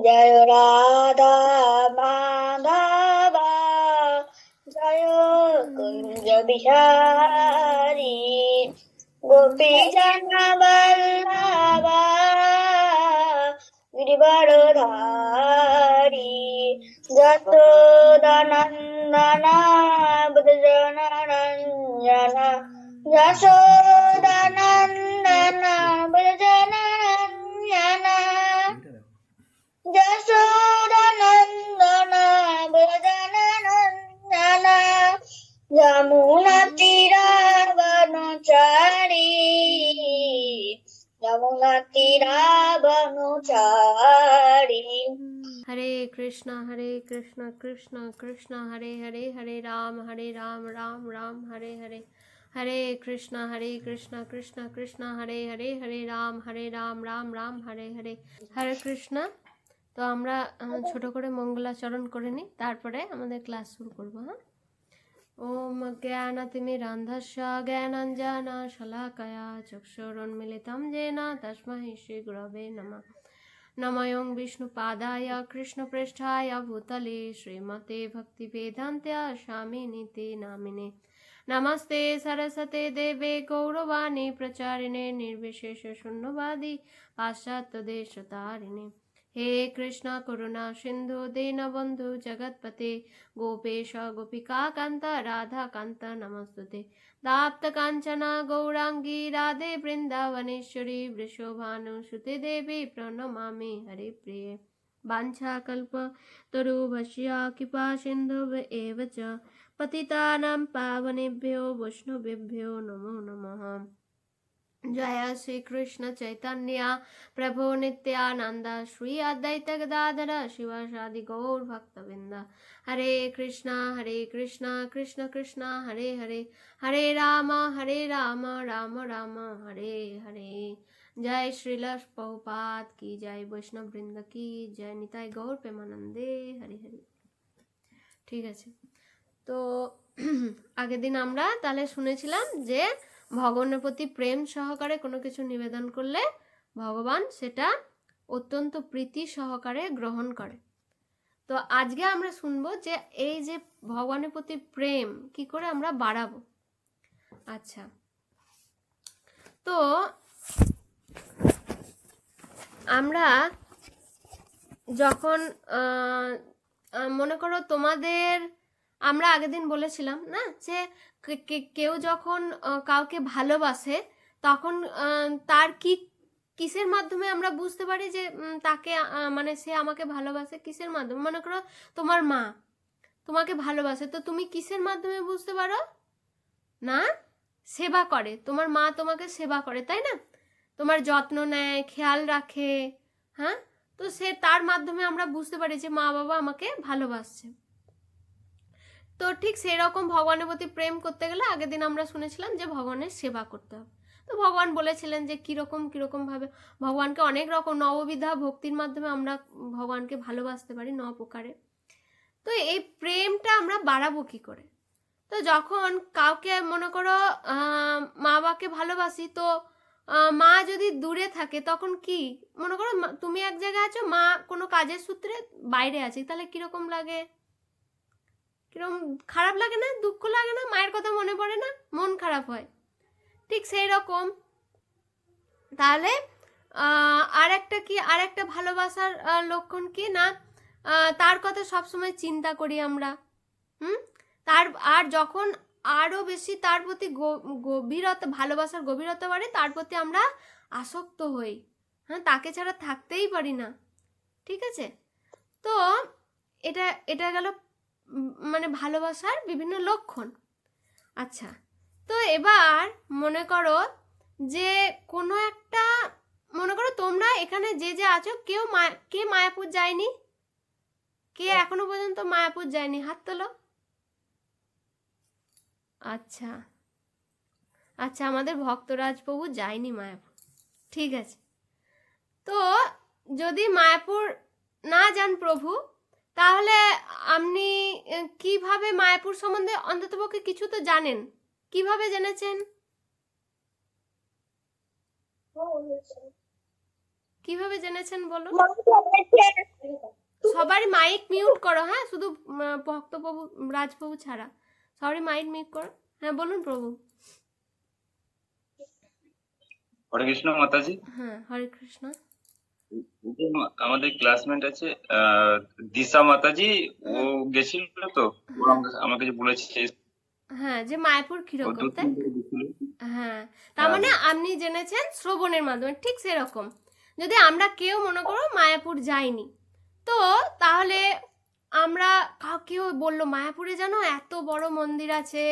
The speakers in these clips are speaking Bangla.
জয় রাধা মাধব জয় কুঞ্জ বিহারী। গোপী জন বল্লভ গিরিবরধারী যশোদানন্দন ব্রজনরঞ্জন যশোদানন্দন ব্রজনরঞ্জন যমুনা তীরাবন চারি যমুনা তীরাবন চারি হরে কৃষ্ণ হরে কৃষ্ণ কৃষ্ণ কৃষ্ণ হরে হরে হরে রাম হরে রাম রাম রাম হরে হরে হরে কৃষ্ণ হরে কৃষ্ণ কৃষ্ণ কৃষ্ণ হরে হরে হরে রাম হরে রাম রাম রাম হরে হরে হরে কৃষ্ণ তো আমরা ছোট করে মঙ্গলাচরণ করে নিই, তারপরে আমাদের ক্লাস শুরু করব হ্যাঁ? ওম জ্ঞানাতিমি রান্ধস্য জ্ঞানাঞ্জনা শলাকয়া যে না তস্মহি শ্রী গুরবে নম। নময়ং বিষ্ণুপাদায় কৃষ্ণপৃষ্ঠায় ভূতলে শ্রীমতে ভক্তিবেদান্ত্য স্বামিনীতে নামিনে। নমস্তে সরস্বতে দেবে গৌরবাণী প্রচারিণে নির্বিশেষ শূন্যবাদী পাশ্চাত্য দেশ তারিণী কৃষ্ণ করুণা সিন্ধু দীনবন্ধু জগৎপতে গোপেশ গোপিকা কান্ত রাধা কান্ত নমস্তুতে। দাপ্ত কাঞ্চনা গৌরাঙ্গী রাধে বৃন্দাবনেশ্বরী বৃষভানুসুতে দেবী প্রণমামি হরে প্রিয়ে। বাঞ্ছাকল্প তরুভস্য়া কৃপা সিন্ধু এব চ। পতিতানাং পাবনেভ্यो বৈষ্ণবেভ্यो নমো নমঃ জয় শ্রীকৃষ্ণ চৈতন্য প্রভু নিত্যানন্দ শ্রী অদ্বৈত গদাধর শিবাসাদি গৌর ভক্তবৃন্দ হরে কৃষ্ণ হরে কৃষ্ণ কৃষ্ণ কৃষ্ণ হরে হরে হরে রাম হরে রাম রাম রাম হরে হরে জয় শ্রীল প্রভুপাত কি জয় বৈষ্ণব বৃন্দ কি জয় নিতাই গৌর প্রেমানন্দে হরে হরে ঠিক আছে। তো আগের দিন আমরা তাহলে শুনেছিলাম যে ভগবানের প্রতি প্রেম সহকারে কোনো কিছু নিবেদন করলে ভগবান সেটা অত্যন্ত প্রীতি সহকারে গ্রহণ করে। তো আজকে আমরা শুনব যে এই যে ভগবানের প্রতি প্রেম কি করে আমরা বাড়াবো। আচ্ছা। তো আমরা যখন মনে করো তোমাদের আমরা আগের দিন বলেছিলাম, না? যে কেউ যখন কাউকে ভালোবাসে, তখন তার কি, কিসের মাধ্যমে আমরা বুঝতে পারি যে তাকে মানে সে আমাকে ভালোবাসে? কিসের মাধ্যমে? মনে করো তোমার মা তোমাকে ভালোবাসে, তো তুমি কিসের মাধ্যমে বুঝতে পারো? না? সেবা করে। তোমার মা তোমাকে সেবা করে, তাই না? তোমার যত্ন নেয়, খেয়াল রাখে হ্যাঁ? তো সে তার মাধ্যমে আমরা বুঝতে পারি যে মা বাবা আমাকে ভালোবাসছে। তো ঠিক সেই রকম ভগবানের প্রতি প্রেম করতে গেলে আগের দিন আমরা শুনেছিলাম যে ভগবানের সেবা করতে হবে। তো ভগবান বলেছিলেন যে কীরকম, কীরকমভাবে ভগবানকে অনেক রকম নববিধা ভক্তির মাধ্যমে আমরা ভগবানকে ভালোবাসতে পারি ন প্রকারে। তো এই প্রেমটা আমরা বাড়াবো কী করে? তো যখন কাউকে মনে করো মা বাবাকে ভালোবাসি, তো মা যদি দূরে থাকে তখন কি? মনে করো তুমি এক জায়গায় আছো, মা কোনো কাজের সূত্রে বাইরে আছে, তাহলে কীরকম লাগে? কীরকম খারাপ লাগে না, দুঃখ লাগে না, মায়ের কথা মনে পড়ে না, মন খারাপ হয়। ঠিক সেই রকম তাহলে আর একটা কি আর একটা ভালোবাসার লক্ষণ কি না? তার কথা সবসময় চিন্তা করি আমরা। হুম? তার, আর যখন আরও বেশি তার প্রতি গভীরতা, ভালোবাসার গভীরতা বাড়ে, তার প্রতি আমরা আসক্ত হই। হ্যাঁ তাকে ছাড়া থাকতেই পারি না। ঠিক আছে? তো, এটা এটা গেল মানে ভালোবাসার বিভিন্ন লক্ষণ। আচ্ছা তো এবার মনে করো যে কোনো একটা মনে করো তোমরা এখানে যে যে আছো কেউ কে মায়াপুর যায়নি? কে এখনও পর্যন্ত মায়াপুর যায়নি? হাত তোলো। আচ্ছা। আচ্ছা আমাদের ভক্তরাজ প্রভু যায়নি মায়াপুর। ঠিক আছে। তো যদি মায়াপুর না যান প্রভু তাহলে আপনি কীভাবে মায়াপুর সম্বন্ধে অন্ততপক্ষে কিছু তো জানেন? কীভাবে জেনেছেন? কীভাবে জেনেছেন বলুন? বলেছে সবারই মাইক মিউট করো হ্যাঁ? শুধু ভক্তপ্রভু রাজপ্রভু ছাড়া। সবারই মাইক মিউট করো। হ্যাঁ বলুন প্রভু। হরে কৃষ্ণ মাতাজি। হ্যাঁ হরে কৃষ্ণ। আমাদের ক্লাসমেট আছে দিশা মাতাজি ও গেছিল তো? আমাকে- যে বলেছে হ্যাঁ যে মায়াপুর কীরকম তাই। হ্যাঁ তার মানে আপনি জেনেছেন শ্রবণের মাধ্যমে ঠিক সেরকম। যদি আমরা কেউ মনে করো মায়াপুর যাইনি তো তাহলে আমরা কেউ বলল মায়াপুরে জানো এত বড় মন্দির আছে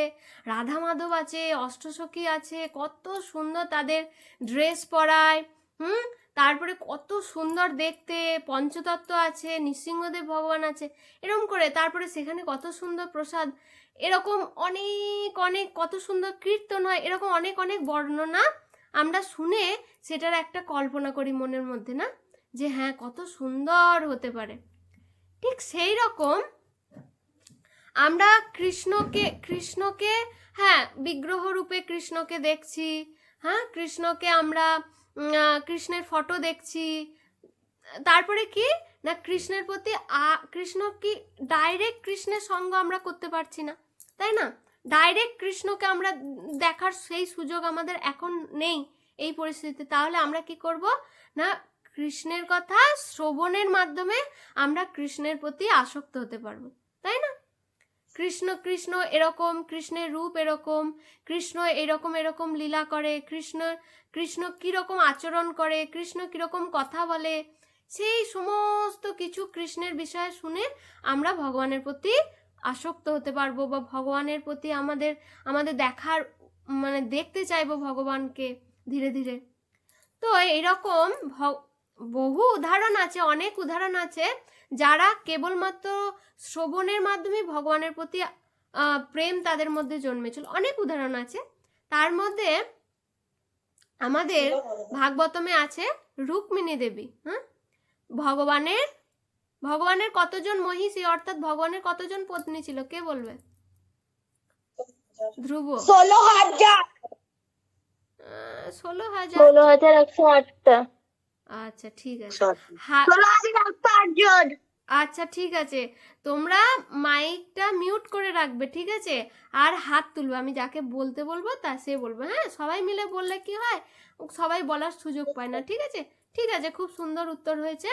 রাধা মাধব আছে অষ্টসখী আছে কত সুন্দর তাদের ড্রেস পরায় হুম? তারপরে কত সুন্দর দেখতে, পঞ্চতত্ত্ব আছে, নৃসিংহদেব ভগবান আছে এরকম করে তারপরে সেখানে কত সুন্দর প্রসাদ, এরকম অনেক অনেক, কত সুন্দর কীর্তন হয়, এরকম অনেক অনেক বর্ণনা আমরা শুনে সেটার একটা কল্পনা করি মনের মধ্যে, না? যে হ্যাঁ কত সুন্দর হতে পারে। ঠিক সেই রকম আমরা কৃষ্ণকে কৃষ্ণকে হ্যাঁ বিগ্রহ রূপে কৃষ্ণকে দেখছি হ্যাঁ কৃষ্ণকে আমরা কৃষ্ণের ফটো দেখছি। তারপরে কি? না, কৃষ্ণের প্রতি কৃষ্ণ কি ডাইরেক্ট কৃষ্ণের সঙ্গ আমরা করতে পারছি না, তাই না? ডাইরেক্ট কৃষ্ণকে আমরা দেখার সেই সুযোগ আমাদের এখন নেই এই পরিস্থিতিতে। তাহলে আমরা কি করব? না, কৃষ্ণের কথা শ্রবণের মাধ্যমে আমরা কৃষ্ণের প্রতি আসক্ত হতে পারব, তাই না? কৃষ্ণ কৃষ্ণ এরকম, কৃষ্ণের রূপ এরকম, কৃষ্ণ এরকম এরকম লীলা করে, কৃষ্ণ কৃষ্ণ কীরকম আচরণ করে, কৃষ্ণ কীরকম কথা বলে, সেই সমস্ত কিছু কৃষ্ণের বিষয়ে শুনে আমরা ভগবানের প্রতি আসক্ত হতে পারব বা ভগবানের প্রতি আমাদের আমাদের দেখার মানে দেখতে চাইব ভগবানকে ধীরে ধীরে। তো এরকম বহু উদাহরণ আছে অনেক উদাহরণ আছে যারা কেবলমাত্র শ্রবণের মাধ্যমে ভগবানের প্রতি প্রেম তাদের মধ্যে জন্মেছিল। অনেক উদাহরণ আছে। তার মধ্যে আমাদের ভাগবতমে আছে রুক্মিণী দেবী হ্যাঁ ভগবানের ভগবানের কতজন মহিষী অর্থাৎ ভগবানের কতজন পত্নী ছিল? কে বলবে? ধ্রুব। ষোলো হাজার। আহ, ষোলো হাজার। ষোলো হাজার একশো আটটা। আচ্ছা ঠিক আছে। আচ্ছা ঠিক আছে। তোমরা মাইকটা মিউট করে রাখবে ঠিক আছে? আর হাত তুলবে। আমি যাকে বলতে বলব তা সে বলবে। হ্যাঁ সবাই মিলে বললে কি হয়? সবাই বলার সুযোগ পায় না ঠিক আছে? ঠিক আছে খুব সুন্দর উত্তর হয়েছে।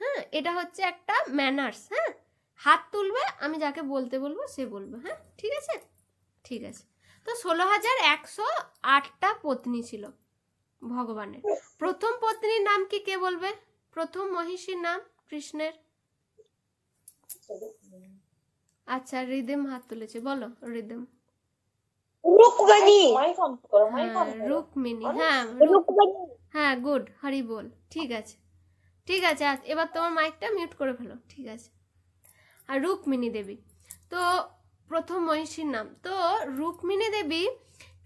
হ্যাঁ এটা হচ্ছে একটা ম্যানার্স হ্যাঁ? হাত তুলবে আমি যাকে বলতে বলব সে বলবে হ্যাঁ? ঠিক আছে? ঠিক আছে। তো ষোলো হাজার একশো আটটা পত্নী ছিল। ভগবানের। প্রথম পত্নীর নাম কি কে বলবে? প্রথম মহিষীর নাম কৃষ্ণের? আচ্ছা রিদেম হাত তুলেছে বলো রিদেম। রুকমণি। হ্যাঁ হ্যাঁ হ্যাঁ গুড হরি বল ঠিক আছে। ঠিক আছে এবার তোমার মাইকটা মিউট করে ফেলো ঠিক আছে। আর রুক্মিণী দেবী তো প্রথম মহিষীর নাম তো রুক্মিণী দেবী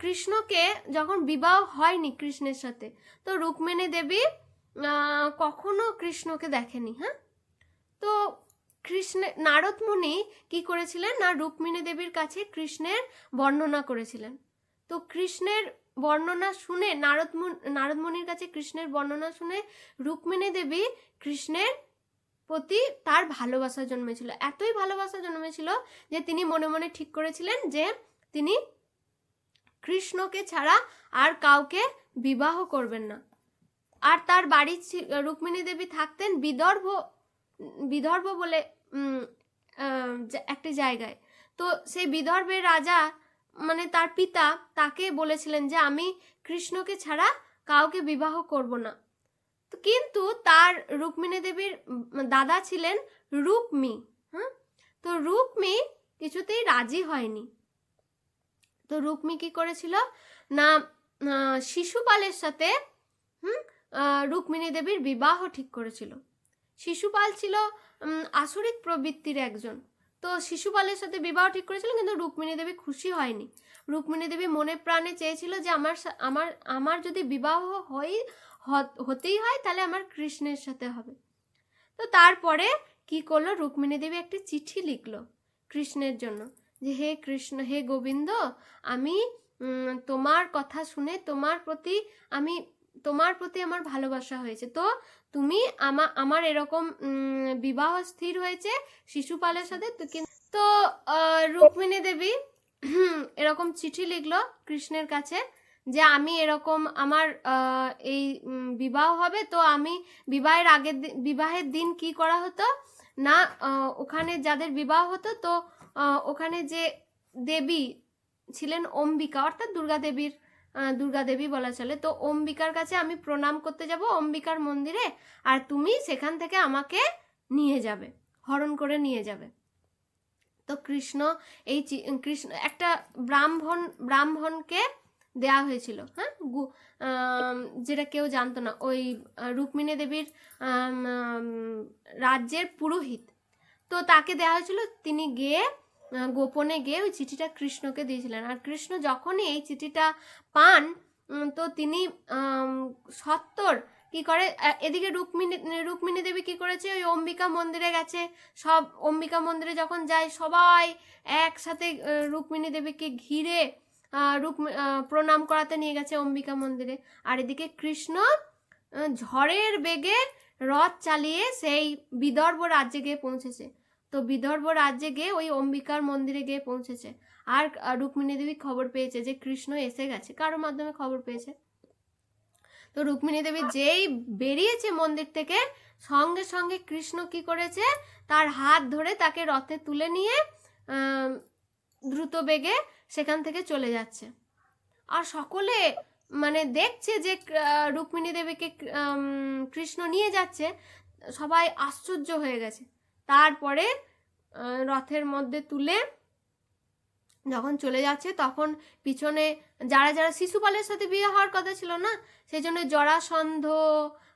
কৃষ্ণকে যখন বিবাহ হয়নি কৃষ্ণের সাথে, তো রুক্মিণী দেবী কখনো কৃষ্ণকে দেখেনি হ্যাঁ? তো কৃষ্ণ নারদ মুনি কি করেছিলেন না রুক্মিণী দেবীর কাছে কৃষ্ণের বর্ণনা করেছিলেন? তো কৃষ্ণের বর্ণনা শুনে নারদ নারদ মুনির কাছে কৃষ্ণের বর্ণনা শুনে রুক্মিণী দেবী কৃষ্ণের প্রতি তার ভালোবাসা জন্মেছিল। এতই ভালোবাসা জন্মেছিল যে তিনি মনে মনে ঠিক করেছিলেন যে তিনি কৃষ্ণকে ছাড়া আর কাউকে বিবাহ করবেন না। আর তার বাড়ি রুক্মিণী দেবী থাকতেন বিদর্ভ বিদর্ভ বলে একটি জায়গায়। তো সেই বিদর্ভের রাজা মানে তার পিতা তাকে বলেছিলেন যে, আমি কৃষ্ণকে ছাড়া কাউকে বিবাহ করব না। কিন্তু তার রুক্মিণী দেবীর দাদা ছিলেন রুক্মি হ্যাঁ? তো রুক্মি কিছুতেই রাজি হয়নি। তো রুক্মি কি করেছিল? না শিশুপালের সাথে, হুম রুক্মিণী দেবীর বিবাহ ঠিক করেছিল। শিশুপাল ছিল আসরিক প্রবৃত্তির একজন। তো শিশুপালের সাথে বিবাহ ঠিক করেছিল, কিন্তু রুক্মিণী দেবী খুশি হয়নি। রুক্মিণী দেবী মনে প্রাণে চেয়েছিল যে, আমার আমার আমার যদি বিবাহ হয় হ- হতেই হয়, তাহলে আমার কৃষ্ণের সাথে হবে। তো তারপরে কি করল? রুক্মিণী দেবী একটি চিঠি লিখলো কৃষ্ণের জন্য। যে হে কৃষ্ণ, হে গোবিন্দ, আমি তোমার কথা শুনে তোমার প্রতি আমি, তোমার প্রতি আমার ভালোবাসা হয়েছে। তো তুমি আমা, আমার এরকম বিবাহ স্থির হয়েছে শিশুপালের সাথে, তো রুক্মিণী দেবী এরকম চিঠি লিখলো কৃষ্ণের কাছে যে আমি এরকম আমার এই বিবাহ হবে, তো আমি বিবাহের আগের বিবাহের দিন কি করা হতো? না ওখানে যাদের বিবাহ হতো, তো ওখানে যে দেবী ছিলেন অম্বিকা, অর্থাৎ দুর্গা দেবীর দুর্গা দেবী বলা চলে। তো অম্বিকার কাছে আমি প্রণাম করতে যাব অম্বিকার মন্দিরে, আর তুমি সেখান থেকে আমাকে নিয়ে যাবে, হরণ করে নিয়ে যাবে। তো কৃষ্ণ এই কৃষ্ণ, একটা ব্রাহ্মণ, ব্রাহ্মণকে দেয়া হয়েছিল হ্যাঁ? যেটা কেউ জানতো না, ওই রুক্মিণী দেবীর রাজ্যের পুরোহিত। তো তাকে দেওয়া হয়েছিল, তিনি গিয়ে গোপনে গিয়ে ওই চিঠিটা কৃষ্ণকে দিয়েছিলেন। আর কৃষ্ণ যখনই এই চিঠিটা পান তো তিনি সত্তর কি করে এদিকে রুক্মিণী রুক্মিণী দেবী কি করেছে? ওই অম্বিকা মন্দিরে গেছে। সব অম্বিকা মন্দিরে যখন যায়, সবাই একসাথে রুক্মিণী দেবীকে ঘিরে রুক্মি প্রণাম করাতে নিয়ে গেছে অম্বিকা মন্দিরে। আর এদিকে কৃষ্ণ ঝড়ের বেগে রথ চালিয়ে সেই বিদর্ভ রাজ্যে গিয়ে পৌঁছেছে। তো বিদর্ভ রাজ্যে গিয়ে ওই অম্বিকার মন্দিরে গিয়ে পৌঁছেছে। আর রুক্মিণী দেবী খবর পেয়েছে যে কৃষ্ণ এসে গেছে। কারোর মাধ্যমে খবর পেয়েছে? তো রুক্মিণী দেবী যেই বেরিয়েছে মন্দির থেকে, সঙ্গে সঙ্গে কৃষ্ণ কি করেছে? তার হাত ধরে তাকে রথে তুলে নিয়ে দ্রুত বেগে সেখান থেকে চলে যাচ্ছে। আর সকলে মানে দেখছে যে রুক্মিণী দেবীকে কৃষ্ণ নিয়ে যাচ্ছে। সবাই আশ্চর্য হয়ে গেছে। তারপরে রথের মধ্যে তুলে যখন চলে যাচ্ছে তখন পিছনে যারা যারা শিশুপালের সাথে বিয়ে হওয়ার কথা ছিল না, সেই জন্য জরাসন্ধ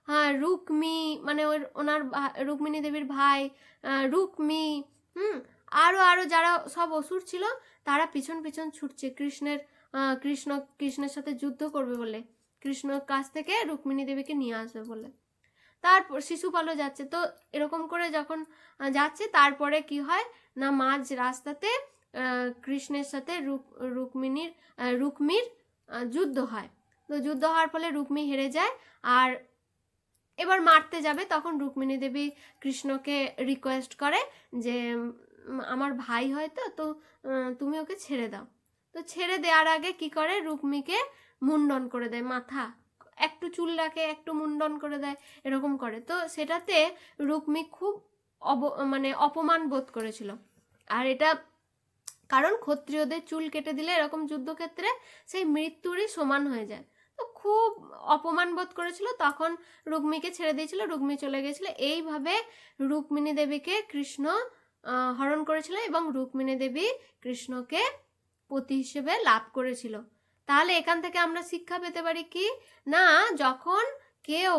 হ্যাঁ রুক্মি মানে ওর, ওনার রুক্মিণী দেবীর ভাই রুক্মি, হুম আরও আরও যারা সব অসুর ছিল, তারা পিছন পিছন ছুটছে কৃষ্ণের কৃষ্ণ, কৃষ্ণের সাথে যুদ্ধ করবে বলে। কৃষ্ণর কাছ থেকে রুক্মিণী দেবীকে নিয়ে আসবে বলে। তারপর শিশু শিশুপালও যাচ্ছে। তো এরকম করে যখন যাচ্ছে, তারপরে কি হয়? না, মাঝ রাস্তাতে কৃষ্ণের সাথে রুক, রুক্মিণীর রুক্মির যুদ্ধ হয়। তো যুদ্ধ হওয়ার ফলে রুক্মি হেরে যায় আর এবার মারতে যাবে। তখন রুক্মিণী দেবী কৃষ্ণকে রিকোয়েস্ট করে যে আমার ভাই হয়তো, তো তুমি ওকে ছেড়ে দাও। তো ছেড়ে দেওয়ার আগে কি করে? রুক্মিকে মুন্ডন করে দেয় মাথা। একটু চুল রাখে, একটু মুন্ডন করে দেয়, এরকম করে। তো সেটাতে রুক্মি খুব অব মানে অপমান বোধ করেছিল। আর এটা কারণ ক্ষত্রিয়দের চুল কেটে দিলে এরকম যুদ্ধক্ষেত্রে সেই মৃত্যুরই সমান হয়ে যায়। তো খুব অপমান বোধ করেছিল। তখন রুক্মিকে ছেড়ে দিয়েছিল, রুক্মি চলে গেছিল। এইভাবে রুক্মিণী দেবীকে কৃষ্ণ হরণ করেছিল এবং রুক্মিণী দেবী কৃষ্ণকে পতি হিসেবে লাভ করেছিল। তাহলে এখান থেকে আমরা শিক্ষা পেতে পারি কি? না, যখন কেউ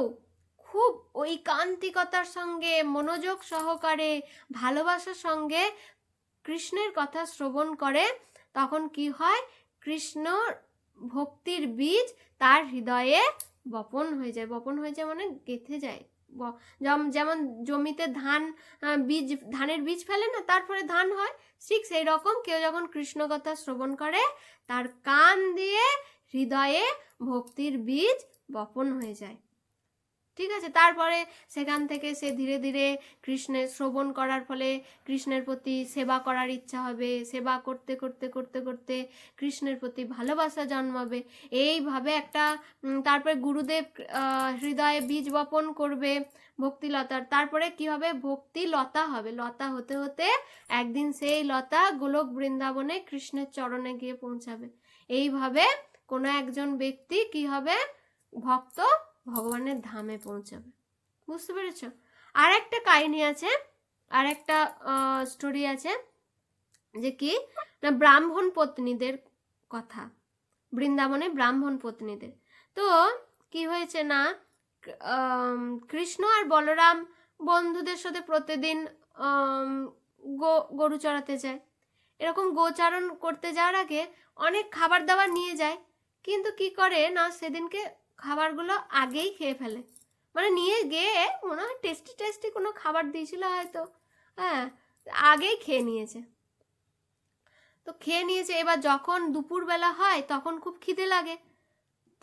খুব ঐকান্তিকতার সঙ্গে, মনোযোগ সহকারে, ভালোবাসার সঙ্গে কৃষ্ণের কথা শ্রবণ করে, তখন কি হয়? কৃষ্ণ ভক্তির বীজ তার হৃদয়ে বপন হয়ে যায়। বপন হয়ে যায় মানে গেঁথে যায়। যেমন জমিতে ধান বীজ, ধানের বীজ ফেলে না, তারপরে ধান হয় ঠিক সেই রকম কেউ যখন কৃষ্ণ কথা শ্রবণ করে, তার কান দিয়ে হৃদয়ে ভক্তির বীজ বপন হয়ে যায়। ঠিক আছে? তারপরে সেখান থেকে সে ধীরে ধীরে কৃষ্ণের শ্রবণ করার ফলে কৃষ্ণের প্রতি সেবা করার ইচ্ছা হবে, সেবা করতে করতে করতে করতে কৃষ্ণের প্রতি ভালোবাসা জন্মাবে। এইভাবে একটা তারপরে গুরুদেব হৃদয়ে বীজ বপন করবে। ভক্তিলতার। তারপরে কি হবে? ভক্তি লতা হবে। লতা হতে হতে একদিন সেই লতা গোলক বৃন্দাবনে কৃষ্ণের চরণে গিয়ে পৌঁছাবে। এইভাবে কোনো একজন ব্যক্তি কি হবে? ভক্ত ভগবানের ধামে পৌঁছাবে। বুঝতে পেরেছ? আর একটা কাহিনী আছে আর একটা স্টোরি আছে যে কি? না, ব্রাহ্মণ পত্নীদের কথা। বৃন্দাবনে ব্রাহ্মণ পত্নীদের। তো কি হয়েছে না? কৃষ্ণ আর বলরাম বন্ধুদের সাথে প্রতিদিন গো, গরু চড়াতে যায়। এরকম গোচারণ করতে যাওয়ার আগে অনেক খাবার দাবার নিয়ে যায়, কিন্তু কি করে না সেদিনকে খাবারগুলো আগেই খেয়ে ফেলে। মানে নিয়ে গিয়ে মনে হয় টেস্টি টেস্টি কোনো খাবার দিয়েছিল হয়তো। হ্যাঁ আগেই খেয়ে নিয়েছে। তো খেয়ে নিয়েছে। এবার যখন দুপুরবেলা হয়, তখন খুব খিদে লাগে।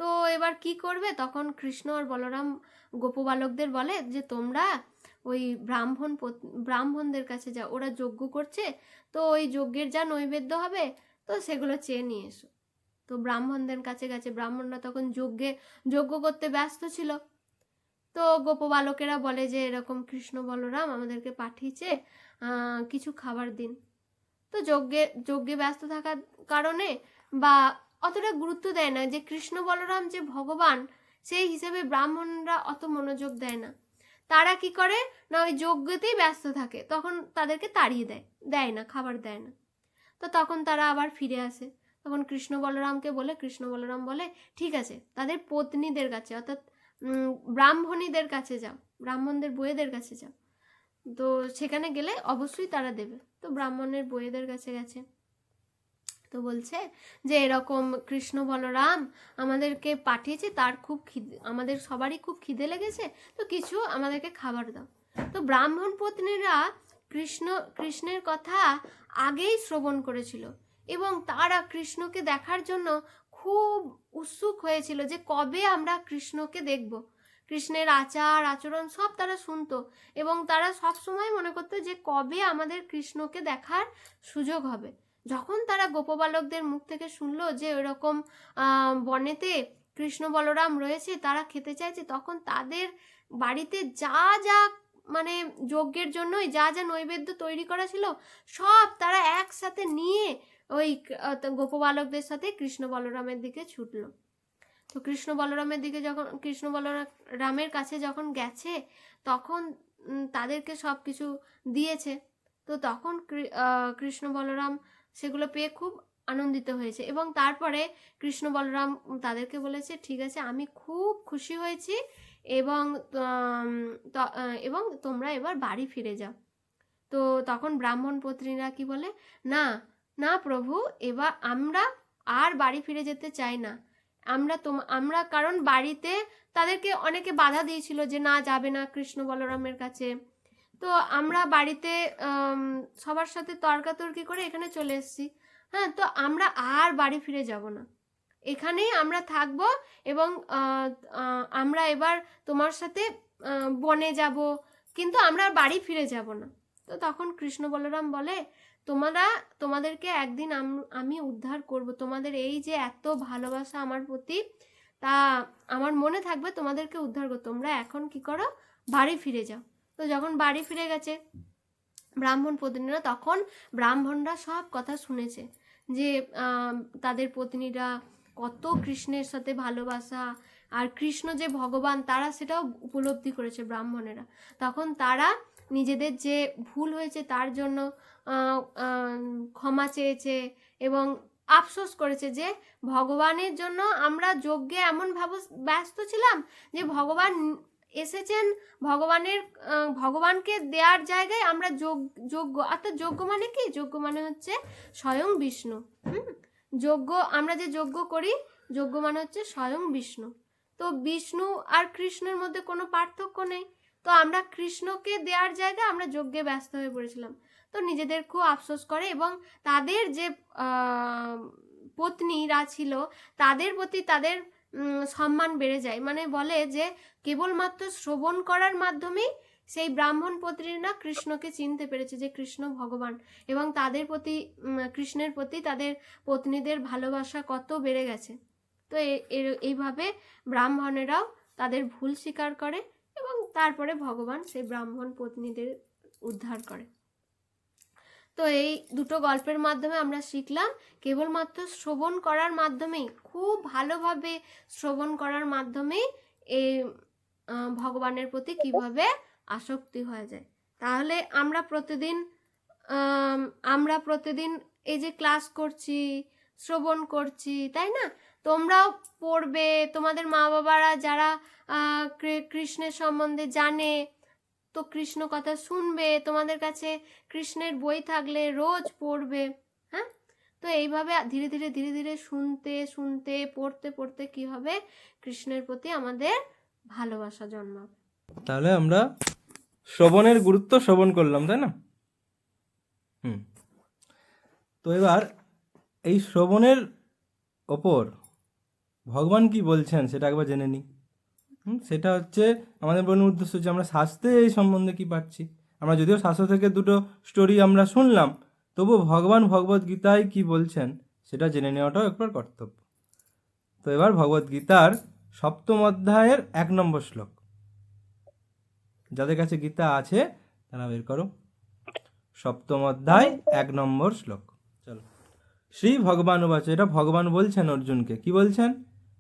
তো এবার কি করবে? তখন কৃষ্ণ আর বলরাম গোপবালকদের বলে যে, তোমরা ওই ব্রাহ্মণ ব্রাহ্মণদের কাছে যা ওরা যজ্ঞ করছে, তো ওই যজ্ঞের যা নৈবেদ্য হবে, তো সেগুলো চেয়ে নিয়ে এসো। তো ব্রাহ্মণদের কাছে গেছে। ব্রাহ্মণরা তখন যজ্ঞে, যজ্ঞ করতে ব্যস্ত ছিল। তো গোপবালকেরা বলে যে, এরকম কৃষ্ণ বলরাম আমাদেরকে পাঠিয়েছে কিছু খাবার দিন। তো যজ্ঞে যজ্ঞে ব্যস্ত থাকার কারণে বা অতটা গুরুত্ব দেয় না যে কৃষ্ণ বলরাম যে ভগবান, সেই হিসেবে ব্রাহ্মণরা অত মনোযোগ দেয় না। তারা কি করে? না, ওই যজ্ঞতেই ব্যস্ত থাকে। তখন তাদেরকে তাড়িয়ে দেয় দেয় না, খাবার দেয় না। তো তখন তারা আবার ফিরে আসে। তখন কৃষ্ণ বলরামকে বলে, কৃষ্ণ বলরাম বলে, ঠিক আছে, তাদের পত্নীদের কাছে, অর্থাৎ ব্রাহ্মণীদের কাছে যাও, ব্রাহ্মণদের বইয়েদের কাছে যাও। তো সেখানে গেলে অবশ্যই তারা দেবে। তো ব্রাহ্মণের বইয়েদের কাছে গেছে। তো বলছে যে, এরকম কৃষ্ণ বলরাম আমাদেরকে পাঠিয়েছে, তার খুব খিদে, আমাদের সবারই খুব খিদে লেগেছে, তো কিছু আমাদেরকে খাবার দাও। তো ব্রাহ্মণ পত্নীরা কৃষ্ণ, কৃষ্ণের কথা আগেই শ্রবণ করেছিল এবং তারা কৃষ্ণকে দেখার জন্য খুব উৎসুক হয়েছিল যে, কবে আমরা কৃষ্ণকে দেখব? কৃষ্ণের আচার, আচরণ সব তারা শুনতো এবং তারা সব সময় মনে করতো যে, কবে আমাদের কৃষ্ণকে দেখার সুযোগ হবে? যখন তারা গোপবালকদের মুখ থেকে শুনলো যে ওরকম বনেতে কৃষ্ণ বলরাম রয়েছে, তারা খেতে চাইছে, তখন তাদের বাড়িতে যা যা মানে যজ্ঞের জন্যই যা যা নৈবেদ্য তৈরি করা ছিল, সব তারা একসাথে নিয়ে ওই গোপবালকদের সাথে কৃষ্ণ বলরামের দিকে ছুটলো। তো কৃষ্ণ বলরামের দিকে যখন, কৃষ্ণ বলরামের কাছে যখন গেছে, তখন তাদেরকে সব কিছু দিয়েছে। তো তখন কৃষ্ণ বলরাম সেগুলো পেয়ে খুব আনন্দিত হয়েছে। এবং তারপরে কৃষ্ণ বলরাম তাদেরকে বলেছে, ঠিক আছে, আমি খুব খুশি হয়েছি এবং এবং তোমরা এবার বাড়ি ফিরে যাও। তো তখন ব্রাহ্মণ পত্নীরা কি বলে, না না প্রভু, এবার আমরা আর বাড়ি ফিরে যেতে চাই না। আমরা তোম, আমরা কারণ বাড়িতে তাদেরকে অনেকে বাধা দিয়েছিল যে না যাবে না কৃষ্ণ বলরামের কাছে। তো আমরা বাড়িতে সবার সাথে তর্কাতর্কি করে এখানে চলে এসেছি। হ্যাঁ তো আমরা আর বাড়ি ফিরে যাব না। এখানেই আমরা থাকব এবং আমরা এবার তোমার সাথে বনে যাব। কিন্তু আমরা আর বাড়ি ফিরে যাব না। তো তখন কৃষ্ণ বলরাম বলে, তোমরা, তোমাদেরকে একদিন আমি উদ্ধার করব। তোমাদের এই যে এত ভালোবাসা আমার প্রতি, তা আমার মনে থাকবে, তোমাদেরকে উদ্ধার করো তোমরা এখন কি করো? বাড়ি ফিরে যাও। তো যখন বাড়ি ফিরে গেছে ব্রাহ্মণ পত্নীরা তখন ব্রাহ্মণরা সব কথা শুনেছে যে তাদের পত্নীরা কত কৃষ্ণের সাথে ভালোবাসা আর কৃষ্ণ যে ভগবান তারা সেটাও উপলব্ধি করেছে ব্রাহ্মণেরা। তখন তারা নিজেদের যে ভুল হয়েছে তার জন্য ক্ষমা চেয়েছে এবং আফসোস করেছে যে, ভগবানের জন্য আমরা যজ্ঞে এমন ভাব ব্যস্ত ছিলাম যে, ভগবান এসেছেন ভগবানের ভগবানকে দেওয়ার জায়গায় আমরা যোগ- যজ্ঞ অর্থাৎ যজ্ঞ মানে কি? যজ্ঞ মানে হচ্ছে স্বয়ং বিষ্ণু, হুম? যজ্ঞ আমরা যে যজ্ঞ করি যজ্ঞ মানে হচ্ছে স্বয়ং বিষ্ণু। তো বিষ্ণু আর কৃষ্ণের মধ্যে কোনো পার্থক্য নেই। তো আমরা কৃষ্ণকে দেওয়ার জায়গায় আমরা যজ্ঞে ব্যস্ত হয়ে পড়েছিলাম। তো নিজেদের খুব আফসোস করে এবং তাদের যে পত্নীরা ছিল, তাদের প্রতি তাদের সম্মান বেড়ে যায়। মানে বলে যে, কেবলমাত্র শ্রবণ করার মাধ্যমেই সেই ব্রাহ্মণ পত্নীরা কৃষ্ণকে চিনতে পেরেছে যে, কৃষ্ণ ভগবান এবং তাদের প্রতি কৃষ্ণের প্রতি তাদের পত্নীদের ভালোবাসা কত বেড়ে গেছে। তো এইভাবে ব্রাহ্মণেরাও তাদের ভুল স্বীকার করে এবং তারপরে ভগবান সেই ব্রাহ্মণ পত্নীদের উদ্ধার করে। তো এই দুটো গল্পের মাধ্যমে আমরা শিখলাম, কেবলমাত্র শ্রবণ করার মাধ্যমেই, খুব ভালোভাবে শ্রবণ করার মাধ্যমেই এই ভগবানের প্রতি কীভাবে আসক্তি হয়ে যায়। তাহলে আমরা প্রতিদিন আমরা প্রতিদিন এই যে ক্লাস করছি, শ্রবণ করছি, তাই না? তোমরাও পড়বে, তোমাদের মা বাবারা যারা কৃষ্ণের সম্বন্ধে জানে তো কৃষ্ণ কথা শুনবে, তোমাদের কাছে কৃষ্ণের বই থাকলে রোজ পড়বে হ্যাঁ? তো এইভাবে ধীরে ধীরে ধীরে ধীরে শুনতে শুনতে, পড়তে পড়তে কি হবে? কৃষ্ণের প্রতি আমাদের ভালোবাসা জন্মাবে। তাহলে আমরা শ্রবণের গুরুত্ব শ্রবণ করলাম, তাই না? হুম। তো এবার এই শ্রবণের ওপর ভগবান কি বলছেন সেটা একবার জেনে নিই। সেটা হচ্ছে আমাদের মূল উদ্দেশ্য যে আমরা শাস্ত্রে এই সম্বন্ধে কি পাচ্ছি আমরা যদিও শাস্ত্র থেকে দুটো স্টোরি আমরা শুনলাম তবু ভগবান ভগবত গীতায় কি বলছেন সেটা জেনে নেওয়াটাও একবার কর্তব্য। তো এবার ভগবত গীতার সপ্তম অধ্যায়ের এক নম্বর শ্লোক। যাদের কাছে গীতা আছে, তারা বের করো। সপ্তম অধ্যায়, এক নম্বর শ্লোক। চলো। শ্রী ভগবান বাচ এটা ভগবান বলছেন অর্জুনকে। কি বলছেন?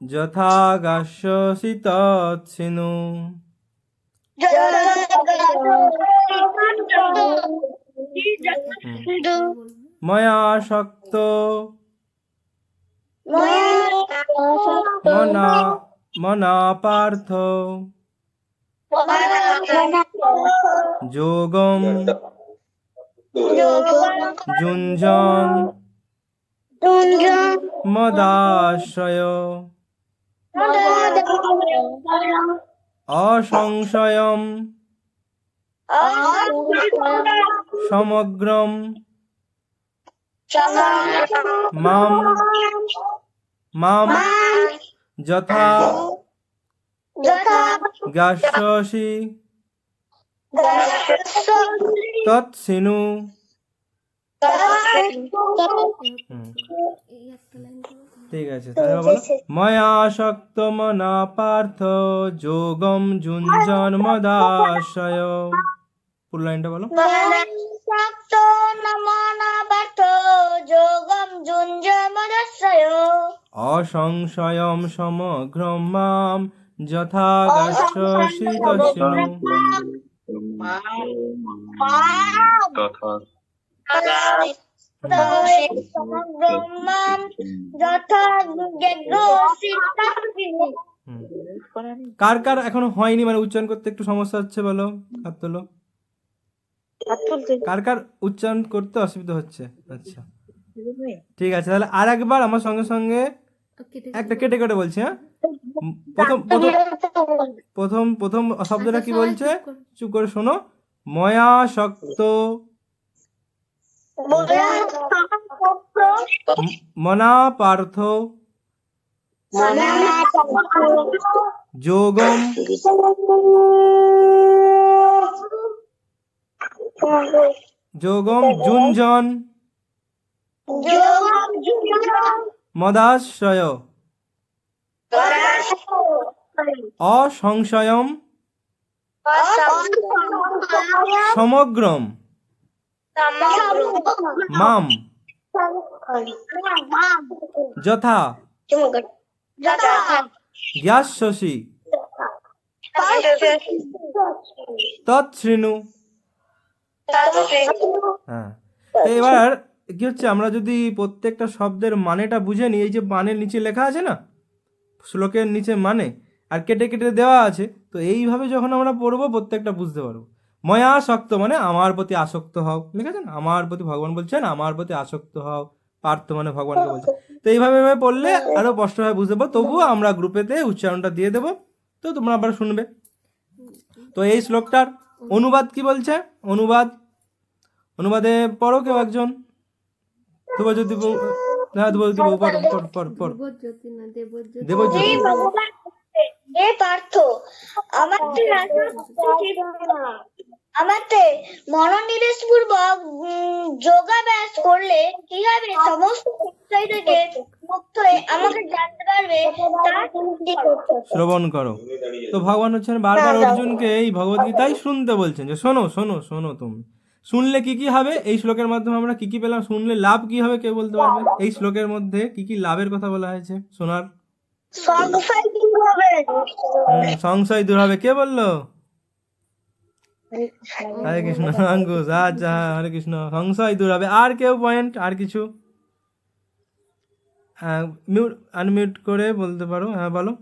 যথা গাস্যসি তৎসিনু ময়া শক্ত। মনা মনা পার্থ। যোগম। যুঞ্জন। মদাশ্রয়। অসংশয়ম সমগ্রম মাম মাম যথা গাস্যসি তৎসিনু হুম, এই একটা লাইন করো ঠিক আছে তাহলে বলো। ময়া শক্ত মনা পার্থ যোগম যুঞ্জন মদাশ্রয় পুরো লাইনটা বলো। সপ্ত নমনাবাত যোগম অসংশয়ম সমগ্রম মাম যথা তথা যথা হুম। কার কার এখনও হয়নি? মানে উচ্চারণ করতে একটু সমস্যা হচ্ছে বলো হাত তোলো কার কার উচ্চারণ করতে অসুবিধা হচ্ছে? আচ্ছা। ঠিক আছে তাহলে আর একবার আমার সঙ্গে সঙ্গে একটা কেটে কেটে বলছি হ্যাঁ? প্রথম প্রথম প্রথম প্রথম শব্দটা কি বলছে? চুপ করে শোনো। ময়া শক্ত মনা পার্থ যোগম যোগম যুঞ্জন মদাশ্রয় অসংশয়ম সমগ্রম মাম। যথা। জ্ঞাস্যসি তৎশৃণু হ্যাঁ। এবার কি হচ্ছে, আমরা যদি প্রত্যেকটা শব্দের মানেটা বুঝে নিই, এই যে মানের নিচে লেখা আছে না, শ্লোকের নিচে মানে আর কেটে কেটে দেওয়া আছে, তো এইভাবে যখন আমরা পড়ব, প্রত্যেকটা বুঝতে পারব। ময়া আসক্ত মানে আমার প্রতি আসক্ত হও। লিখেছেন আমার প্রতি ভগবান বলছেন আমার প্রতি আসক্ত হও। পার্থ মানে ভগবানকে বলছে তো এইভাবে এইভাবে পড়লে আরও স্পষ্টভাবে বুঝতে পারব। তবুও আমরা গ্রুপেতে উচ্চারণটা দিয়ে দেবো। তো তোমরা আবার শুনবে। তো এই শ্লোকটার অনুবাদ কি বলছে? অনুবাদ? অনুবাদে পড়ো কেউ একজন। ধ্রুবজ্যোতি বউ হ্যাঁ ধ্রুবজ্যোতি বউ পড়ো পড়ো দেবজ্যোতি দেবজ্যোতি। দেবজ্যোতি। হে পার্থ আমাদের আমাতে মনোনিবেশ পূর্বক যোগাভ্যাস করলে কীভাবে সমস্ত বিষয় থেকে মুক্ত হয়ে আমাকে জানতে পারবে। শ্রবণ করো। তো ভগবান হচ্ছেন বারবার অর্জুনকে এই ভগবদ্গীতাই শুনতে বলছেন যে শোনো শোনো শোনো তুমি। শুনলে কি কি হবে? এই শ্লোকের মাধ্যমে আমরা কি কি পেলাম? শুনলে লাভ কি হবে? কেউ বলতে পারবে। এই শ্লোকের মধ্যে কি কি লাভের কথা বলা হয়েছে? শোনার সংশয় দূর হবে। সংশয় দূর হবে। কে বলল? হরে কৃষ্ণ আঙ্কুশ আচ্ছা হরে কৃষ্ণ সংশয় দূর হবে। আর কেউ পয়েন্ট আর কিছু? মিউট আনমিউট করে বলতে পারো। হ্যাঁ বলো।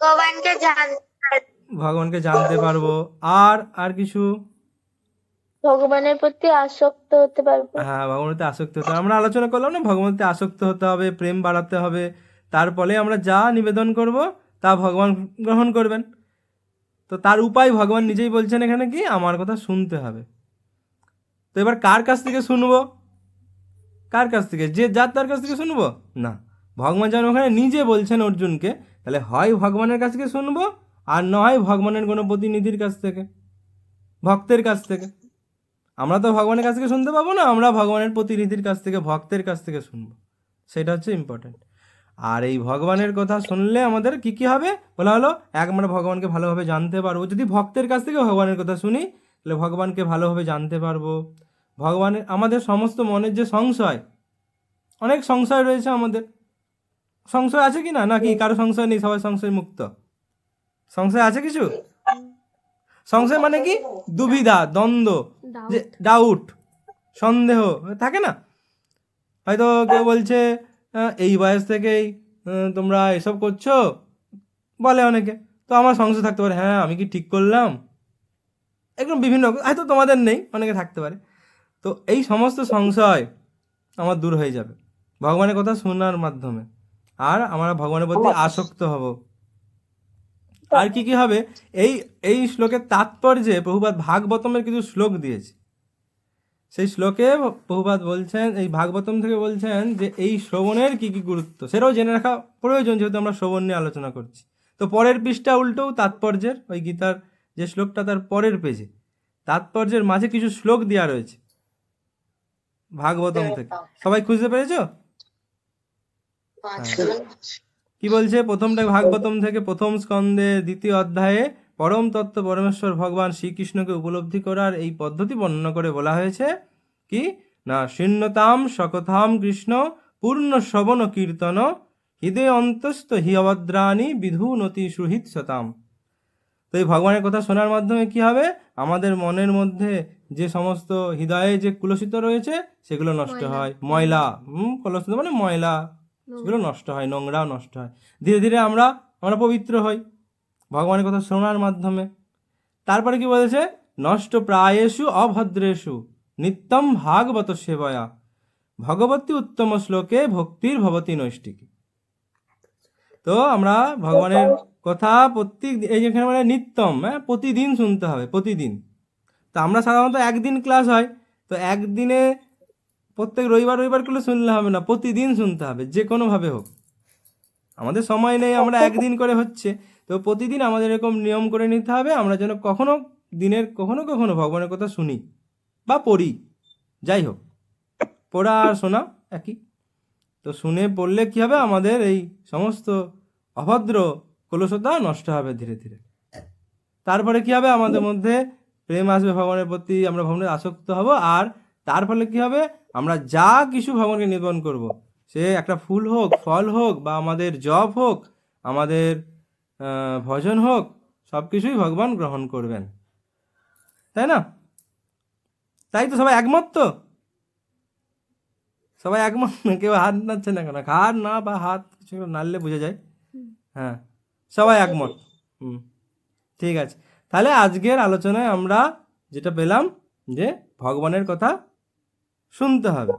ভগবানকে ভগবানকে জানতে পারব। আর আর কিছু? ভগবানের প্রতি আসক্ত হতে পারব। হ্যাঁ ভগবানতে আসক্ত হতে হবে। আমরা আলোচনা করলাম না ভগবানতে আসক্ত হতে হবে প্রেম বাড়াতে হবে তার ফলে আমরা যা নিবেদন করব, তা ভগবান গ্রহণ করবেন। তো তার উপায় ভগবান নিজেই বলছেন এখানে কি? আমার কথা শুনতে হবে। তো এবার কার কাছ থেকে শুনব? কার কাছ থেকে? যে যার তার কাছ থেকে শুনব? না। ভগবান যেন ওখানে নিজে বলছেন অর্জুনকে, তাহলে হয় ভগবানের কাছ থেকে শুনব, আর নয় ভগবানের কোনো প্রতিনিধির কাছ থেকে, ভক্তের কাছ থেকে। আমরা তো ভগবানের কাছ থেকে শুনতে পাবো না, আমরা ভগবানের প্রতিনিধির কাছ থেকে, ভক্তের কাছ থেকে শুনব। সেটা হচ্ছে ইম্পর্টেন্ট আর এই ভগবানের কথা শুনলে আমাদের কি কি হবে? বলা হলো এক আমরা ভগবানকে ভালোভাবে জানতে পারব। যদি ভক্তের কাছ থেকে ভগবানের কথা শুনি তাহলে ভগবানকে ভালোভাবে জানতে পারব। ভগবানের আমাদের সমস্ত মনের যে সংশয় অনেক সংশয় রয়েছে আমাদের। সংশয় আছে কি না? নাকি কারও সংশয় নেই? সবাই সংশয় মুক্ত। সংশয় আছে কিছু? সংশয় মানে কি? দুবিধা দ্বন্দ্ব যে ডাউট সন্দেহ থাকে না? হয়তো কেউ বলছে এই বয়স থেকেই তোমরা এসব করছ? বলে অনেকে। তো আমার সংশয় থাকতে পারে হ্যাঁ আমি কি ঠিক করলাম? একদম বিভিন্ন হয়তো তোমাদের নেই অনেকে থাকতে পারে। তো এই সমস্ত সংশয় আমার দূর হয়ে যাবে। ভগবানের কথা শোনার মাধ্যমে। আর আমরা ভগবানের প্রতি আসক্ত হব। আর কি কি হবে? এই এই শ্লোকের তাৎপর্যে প্রভুপাত ভাগবতমের কিছু শ্লোক দিয়েছে। সেই শ্লোকে প্রভুপাত বলছেন এই ভাগবতম থেকে বলছেন যে এই শ্রবণের কি কি গুরুত্ব? সেটাও জেনে রাখা প্রয়োজন যেহেতু আমরা শ্রবণ নিয়ে আলোচনা করছি। তো পরের পৃষ্ঠা উল্টোও তাৎপর্যের ওই গীতার যে শ্লোকটা তার পরের পেজে। তাৎপর্যের মাঝে কিছু শ্লোক দেওয়া রয়েছে। ভাগবতম থেকে। সবাই খুঁজতে পেরেছ? কি বলছে? প্রথমটা ভাগবতম থেকে প্রথম স্কন্ধে দ্বিতীয় অধ্যায়ে পরম তত্ত্ব পরমেশ্বর ভগবান শ্রীকৃষ্ণকে উপলব্ধি করার এই পদ্ধতি বর্ণনা করে বলা হয়েছে কি? না শূন্যতাম সকথাম কৃষ্ণ পূর্ণ শ্রবণ কীর্তন হৃদয় অন্তস্থ হি অভদ্রাণী বিধুনতি সুহিত শতাম। তো এই ভগবানের কথা শোনার মাধ্যমে কি হবে? আমাদের মনের মধ্যে যে সমস্ত হৃদয়ে যে কুলসিত রয়েছে সেগুলো নষ্ট হয়। ময়লা। হুম কলসিত মানে ময়লা। সেগুলো নষ্ট হয় নোংরাও নষ্ট হয়। ধীরে ধীরে আমরা আমরা পবিত্র হই। ভগবানের কথা শোনার মাধ্যমে। তারপরে কি বলেছে? নষ্ট প্রায়েষু অভদ্রেষু, নিত্যম ভাগবত সেবয়া। ভগবতী উত্তম শ্লোকে ভক্তির ভবতী নৈষ্টিকী তো আমরা ভগবানের কথা প্রত্যেক এই যেখানে মানে নিত্যম হ্যাঁ প্রতিদিন শুনতে হবে, প্রতিদিন। তো আমরা সাধারণত একদিন ক্লাস হয়, তো একদিনে প্রত্যেক রবিবার রবিবার করে শুনলে হবে না, প্রতিদিন শুনতে হবে, যে কোনোভাবে হোক। আমাদের সময় নেই, আমরা একদিন করে হচ্ছে। তো প্রতিদিন আমাদের এরকম নিয়ম করে নিতে হবে, আমরা যেন কখনো দিনের, কখনো কখনো ভগবানের কথা শুনি বা পড়ি। যাই হোক, পড়া আর শোনা একই। তো শুনে পড়লে কী হবে? আমাদের এই সমস্ত অভদ্র কলুষতা নষ্ট হবে ধীরে ধীরে। তারপরে কি হবে? আমাদের মধ্যে প্রেম আসবে ভগবানের প্রতি, আমরা ভগবানের আসক্ত হব আর তার ফলে কি হবে? আমরা যা কিছু ভগবানকে নিবেদন করব, সে একটা ফুল হোক, ফল হোক বা আমাদের জব হোক, আমাদের ভজন হোক সব কিছুই ভগবান গ্রহণ করবেন। তাই না? তাই তো সবাই একমত তো? সবাই একমত না? কেউ হাত নাড়ছে না কেন? হাত না বা হাত কিছু নাড়লে বোঝা যায়। হ্যাঁ সবাই একমত। হুম ঠিক আছে। তাহলে আজকের আলোচনায় আমরা যেটা পেলাম যে ভগবানের কথা শুনতে হবে।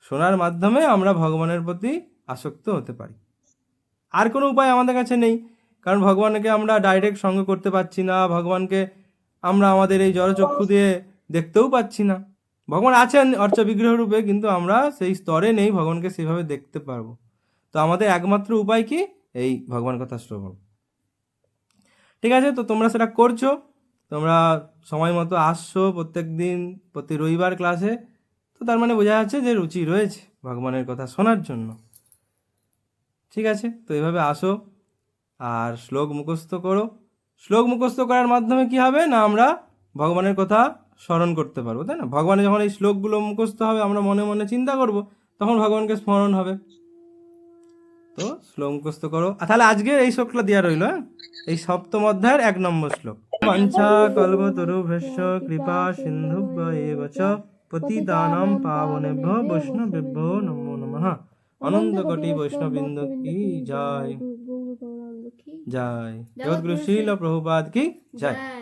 শোনার মাধ্যমে আমরা ভগবানের প্রতি আসক্ত হতে পারি। আর কোনো উপায় আমাদের কাছে নেই। কারণ ভগবানকে আমরা ডাইরেক্ট সঙ্গ করতে পারছি না, ভগবানকে আমরা আমাদের এই জড়চক্ষু দিয়ে দেখতেও পাচ্ছি না। ভগবান আছেন অর্চ বিগ্রহ রূপে, কিন্তু আমরা সেই স্তরে নেই ভগবানকে সেভাবে দেখতে পারব। তো আমাদের একমাত্র উপায় কি? এই ভগবান কথা শ্রবণ। ঠিক আছে, তো তোমরা সেটা করছ। তোমরা সময় মতো আসছো প্রত্যেক দিন, প্রতি রবিবার ক্লাসে তো তার মানে বোঝা যাচ্ছে যে রুচি রয়েছে ভগবানের কথা শোনার জন্য। ঠিক আছে? তো এভাবে আসো আর শ্লোক মুখস্থ করো। শ্লোক মুখস্থ করার মাধ্যমে কি হবে? না আমরা ভগবানের কথা স্মরণ করতে পারব, তাই না? ভগবানের যখন এই শ্লোকগুলো মুখস্থ হবে, আমরা মনে মনে চিন্তা করব, তখন ভগবানকে স্মরণ হবে। তো শ্লোক মুখস্থ করো। আর তাহলে আজকে এই শ্লোকটা দেওয়া রইল হ্যাঁ? এই সপ্তম অধ্যায়ের এক নম্বর শ্লোক। পঞ্চা কল্পতরু ভ্রস্য কৃপা সিন্ধু এব চ পতিতানাম পাবনেভ্য বৈষ্ণবেভ্যো নমো নমঃ। অনন্ত কোটি বৈষ্ণববৃন্দ কি জয় জয়। জগৎগুরু শিল প্রভুপাদ কি জয়।